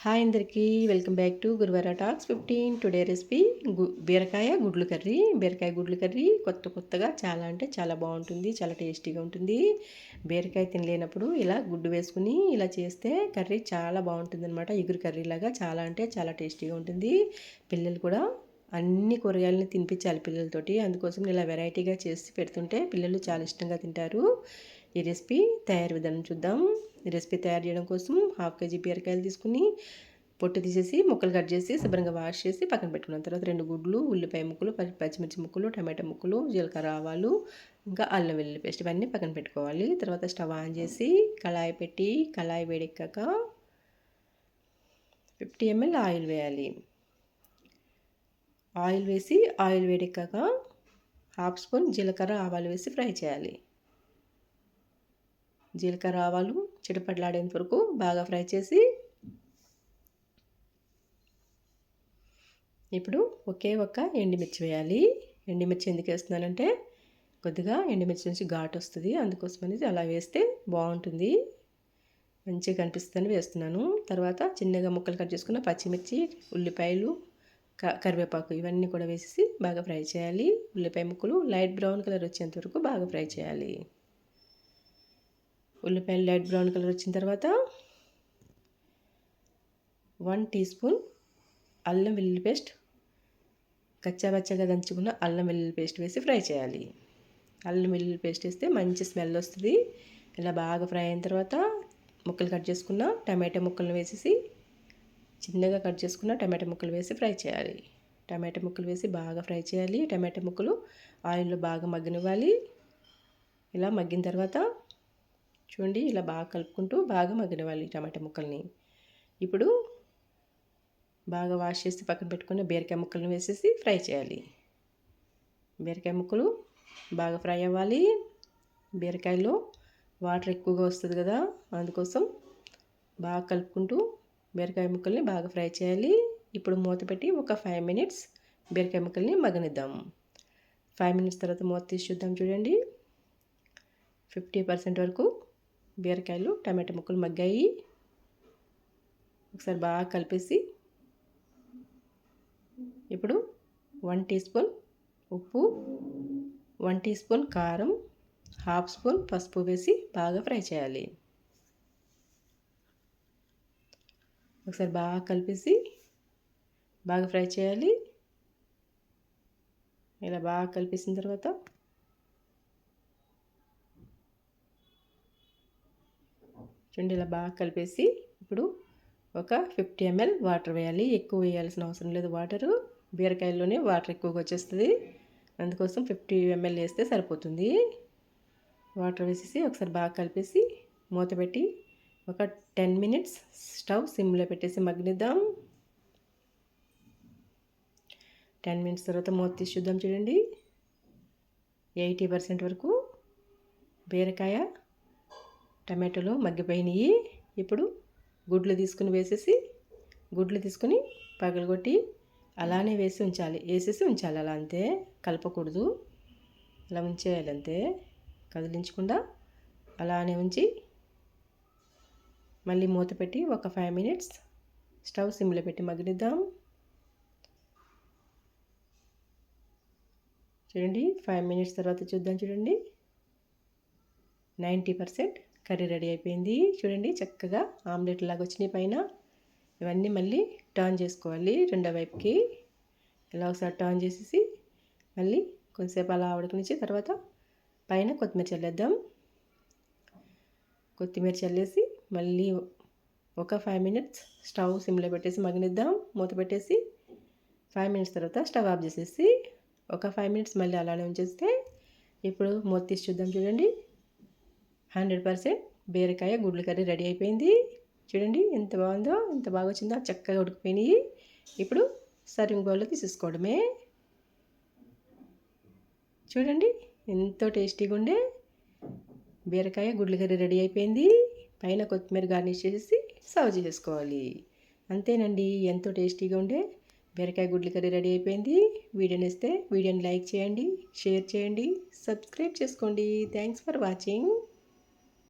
Hi అందరికీ. Welcome back to Guruvara talks fifteen today recipe గు బీరకాయ గుడ్లు కర్రీ. బీరకాయ గుడ్లు కర్రీ కొత్త కొత్తగా చాలా అంటే చాలా బాగుంటుంది చాలా టేస్టీగా ఉంటుంది. బీరకాయ తినలేనప్పుడు ఇలా గుడ్డు వేసుకుని ఇలా చేస్తే కర్రీ చాలా బాగుంటుంది అనమాట ఎగురు కర్రీలాగా చాలా అంటే చాలా టేస్టీగా ఉంటుంది. పిల్లలు కూడా అన్ని కూరగాయలని తినిపించాలి పిల్లలతోటి. అందుకోసం ఇలా వెరైటీగా చేసి పెడుతుంటే పిల్లలు చాలా ఇష్టంగా తింటారు. ఈ రెసిపీ తయారు విధానం చూద్దాం. రెసిపీ తయారు చేయడం కోసం హాఫ్ కేజీ బీరకాయలు తీసుకుని పొట్టు తీసేసి ముక్కలు కట్ చేసి శుభ్రంగా వాష్ చేసి పక్కన పెట్టుకున్న. తర్వాత రెండు గుడ్లు ఉల్లిపాయ ముక్కలు పచ్చిమిర్చి ముక్కలు టమాటా ముక్కలు జీలకర్ర ఆవాలు ఇంకా అల్లం వెల్లుల్లి పేస్ట్ ఇవన్నీ పక్కన పెట్టుకోవాలి. తర్వాత స్టవ్ ఆన్ చేసి కళాయి పెట్టి కళాయి వేడెక్కాక ఫిఫ్టీ ఎంఎల్ ఆయిల్ వేయాలి. ఆయిల్ వేసి ఆయిల్ వేడెక్కాక హాఫ్ స్పూన్ జీలకర్ర ఆవాలు వేసి ఫ్రై చేయాలి. జీలకర్ర ఆవాలు చిటపట్లాడేంత వరకు బాగా ఫ్రై చేసి ఇప్పుడు ఒకే ఒక్క ఎండిమిర్చి వేయాలి. ఎండిమిర్చి ఎందుకు వేస్తున్నానంటే కొద్దిగా ఎండిమిర్చి నుంచి ఘాటు వస్తుంది. అందుకోసం అనేది అలా వేస్తే బాగుంటుంది. మంచిగా కనిపిస్తుందని వేస్తున్నాను. తర్వాత చిన్నగా ముక్కలు కట్ చేసుకున్న పచ్చిమిర్చి ఉల్లిపాయలు కరివేపాకు ఇవన్నీ కూడా వేసేసి బాగా ఫ్రై చేయాలి. ఉల్లిపాయ ముక్కలు లైట్ బ్రౌన్ కలర్ వచ్చేంత వరకు బాగా ఫ్రై చేయాలి. ఉల్లిపాయలు లైట్ బ్రౌన్ కలర్ వచ్చిన తర్వాత వన్ టీ స్పూన్ అల్లం వెల్లుల్లి పేస్ట్. కచ్చాబచ్చగా దంచుకున్న అల్లం వెల్లుల్లి పేస్ట్ వేసి ఫ్రై చేయాలి. అల్లం వెల్లుల్లి పేస్ట్ వేస్తే మంచి స్మెల్ వస్తుంది. ఇలా బాగా ఫ్రై అయిన తర్వాత ముక్కలు కట్ చేసుకున్న టమాటా ముక్కలను వేసేసి చిన్నగా కట్ చేసుకున్న టమాటా ముక్కలు వేసి ఫ్రై చేయాలి. టమాటా ముక్కలు వేసి బాగా ఫ్రై చేయాలి. టమాటా ముక్కలు ఆయిల్లో బాగా మగ్గనివ్వాలి. ఇలా మగ్గిన తర్వాత చూడండి ఇలా బాగా కలుపుకుంటూ బాగా మగ్గనివ్వాలి టమాటా ముక్కల్ని. ఇప్పుడు బాగా వాష్ చేసి పక్కన పెట్టుకున్న బీరకాయ ముక్కలను వేసేసి ఫ్రై చేయాలి. బీరకాయ ముక్కలు బాగా ఫ్రై అవ్వాలి. బీరకాయలో వాటర్ ఎక్కువగా వస్తుంది కదా అందుకోసం బాగా కలుపుకుంటూ బీరకాయ ముక్కల్ని బాగా ఫ్రై చేయాలి. ఇప్పుడు మూత పెట్టి ఒక ఫైవ్ మినిట్స్ బీరకాయ ముక్కల్ని మగనిద్దాం ఫైవ్ మినిట్స్ తర్వాత మూత తీసి చూద్దాం చూడండి. ఫిఫ్టీ పర్సెంట్ వరకు బీరకాయలు టమాటా ముక్కలు మగ్గాయి. ఒకసారి బాగా కలిపేసి ఇప్పుడు వన్ టీ స్పూన్ ఉప్పు వన్ టీ స్పూన్ కారం హాఫ్ స్పూన్ పసుపు వేసి బాగా ఫ్రై చేయాలి. ఒకసారి బాగా కలిపేసి బాగా ఫ్రై చేయాలి. ఇలా బాగా కలిపేసిన తర్వాత చూడండి ఇలా బాగా కలిపేసి ఇప్పుడు ఒక ఫిఫ్టీ ఎంఎల్ వాటర్ వేయాలి. ఎక్కువ వేయాల్సిన అవసరం లేదు వాటరు. బీరకాయల్లోనే వాటర్ ఎక్కువగా వచ్చేస్తుంది. అందుకోసం ఫిఫ్టీ ఎంఎల్ వేస్తే సరిపోతుంది. వాటర్ వేసేసి ఒకసారి బాగా కలిపేసి మూత పెట్టి ఒక టెన్ మినిట్స్ స్టవ్ సిమ్లో పెట్టేసి మగ్నిద్దాం టెన్ మినిట్స్ తర్వాత మూత తీసి చూద్దాం చూడండి. ఎయిటీ పర్సెంట్ వరకు బీరకాయ టమాటోలు మగ్గిపోయినాయి. ఇప్పుడు గుడ్లు తీసుకుని వేసేసి గుడ్లు తీసుకుని పగలగొట్టి అలానే వేసి ఉంచాలి. వేసేసి ఉంచాలి. అలా అంతే. కలపకూడదు. అలా ఉంచేయాలి అంతే. కదిలించకుండా అలానే ఉంచి మళ్ళీ మూత పెట్టి ఒక ఫైవ్ మినిట్స్ స్టవ్ సిమ్లో పెట్టి మగ్గనిద్దాం. చూడండి ఫైవ్ మినిట్స్ తర్వాత చూద్దాం చూడండి. నైంటీ పర్సెంట్ కర్రీ రెడీ అయిపోయింది. చూడండి చక్కగా ఆమ్లెట్ లాగా వచ్చినాయి పైన. ఇవన్నీ మళ్ళీ టర్న్ చేసుకోవాలి రెండో వైపుకి. ఇలా ఒకసారి టర్న్ చేసేసి మళ్ళీ కొంతసేపు అలా ఉడకనిచ్చి తర్వాత పైన కొత్తిమీర చల్లేద్దాం. కొత్తిమీర చల్లేసి మళ్ళీ ఒక ఫైవ్ మినిట్స్ స్టవ్ సిమ్లో పెట్టేసి మగనిద్దాం మూత పెట్టేసి ఫైవ్ మినిట్స్ తర్వాత స్టవ్ ఆఫ్ చేసేసి ఒక ఫైవ్ మినిట్స్ మళ్ళీ అలానే ఉంచేస్తే ఇప్పుడు మూత తీసి చూద్దాం చూడండి. హండ్రెడ్ పర్సెంట్ బీరకాయ గుడ్ల కర్రీ రెడీ అయిపోయింది. చూడండి ఎంత బాగుందో ఎంత బాగా వచ్చిందో చక్కగా ఉడికిపోయినాయి. ఇప్పుడు సర్వింగ్ బౌల్లో తీసేసుకోవడమే. చూడండి ఎంతో టేస్టీగా ఉండే బీరకాయ గుడ్ల కర్రీ రెడీ అయిపోయింది. పైన కొత్తిమీర గార్నిష్ చేసి సర్వ్ చేసుకోవాలి అంతేనండి ఎంతో టేస్టీగా ఉండే బీరకాయ గుడ్ల కర్రీ రెడీ అయిపోయింది. వీడియోని ఇస్తే వీడియోని లైక్ చేయండి షేర్ చేయండి సబ్స్క్రైబ్ చేసుకోండి. Thanks for watching.